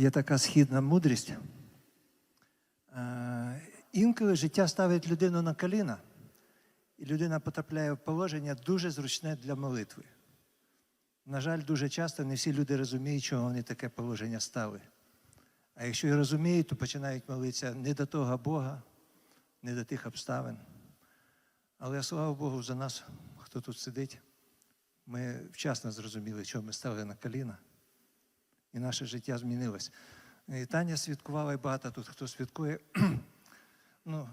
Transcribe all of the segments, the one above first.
Є така східна мудрість. Е, Інколи життя ставить людину на коліна, і людина потрапляє в положення дуже зручне для молитви. На жаль, дуже часто не всі люди розуміють, чого вони таке положення стали. А якщо і розуміють, то починають молитися не до того Бога, не до тих обставин. Але слава Богу, за нас, хто тут сидить, ми вчасно зрозуміли, чого ми стали на коліна, і наше життя змінилось. І Таня святкувала і багато тут хто святкує. ну,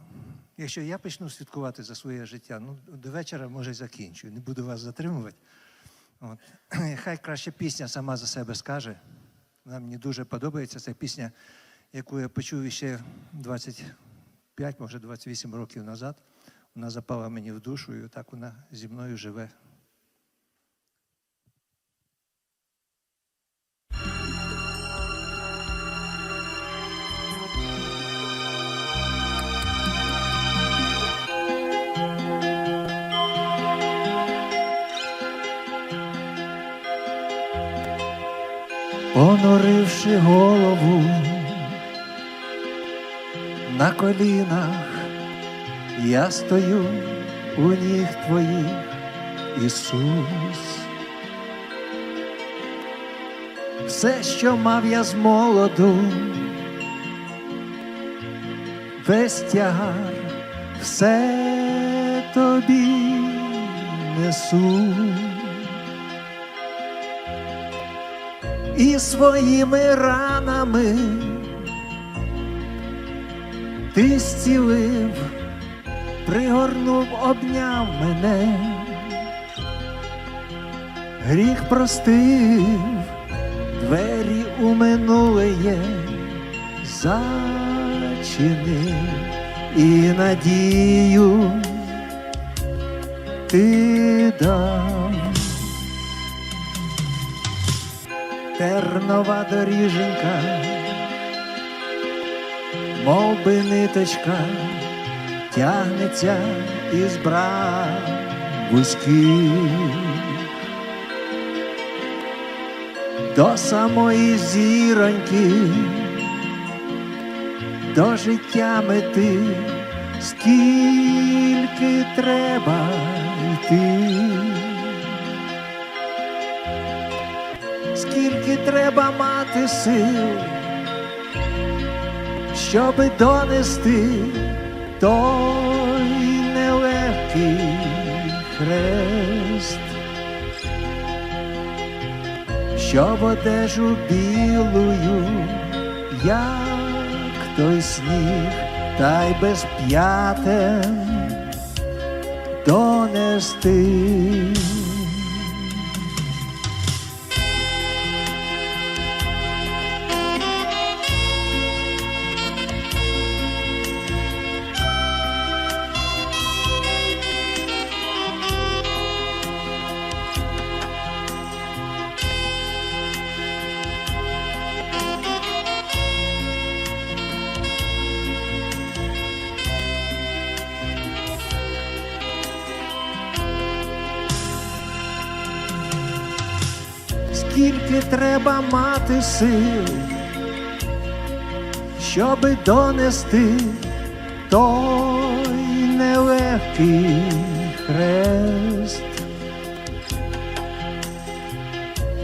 якщо я почну святкувати за своє життя, ну, до вечора, може, закінчу. Не буду вас затримувати. От. Хай краще пісня сама за себе скаже. Вона мені дуже подобається. Це пісня, яку я почув ще 25, може 28 років назад. Вона запала мені в душу, і так вона зі мною живе. Понуривши голову на колінах, я стою у ніг твоїх, Ісус. Все, що мав я з молоду, весь тягар, все тобі несу. І своїми ранами. Ти зцілив, пригорнув, обняв мене, гріх простив, двері у минуле зачинив. І надію ти дав. Тернова доріженька, мов би ниточка, тягнеться із брав вузьких до самої зіроньки, до життя мети, скільки треба треба мати сил, щоби донести той нелегкий хрест, щоб одежу білую, як той сніг, та й без п'ятен донести. Скільки треба мати сил, щоби донести той нелегкий хрест,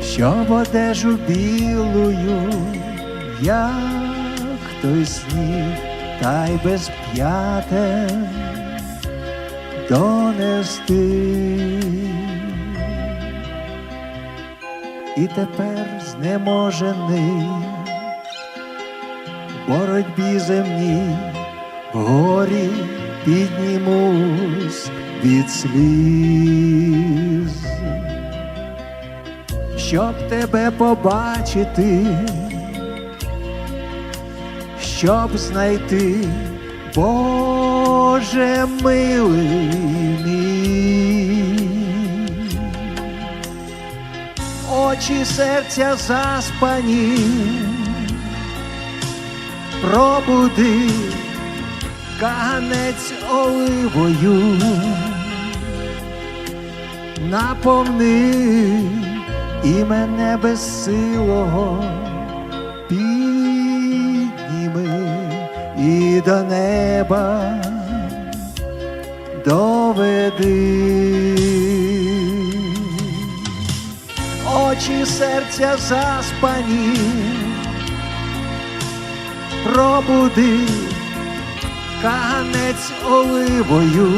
щоб одежу білую, як той сніг, та й без п'ятен донести. І тепер знеможений боротьбі земній, в горі піднімусь від сліз, щоб тебе побачити, щоб знайти, Боже милий мій. плечі серця заспані, пробуди канець оливою, наповни і мене безсилого підніми і до неба доведи. Очі серця заспані, пробуди каганець оливою,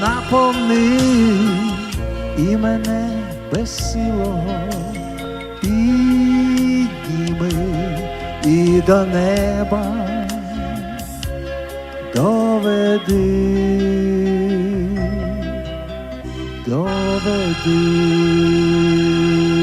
наповни і мене безсилого підніми і до неба. Доведи, never do.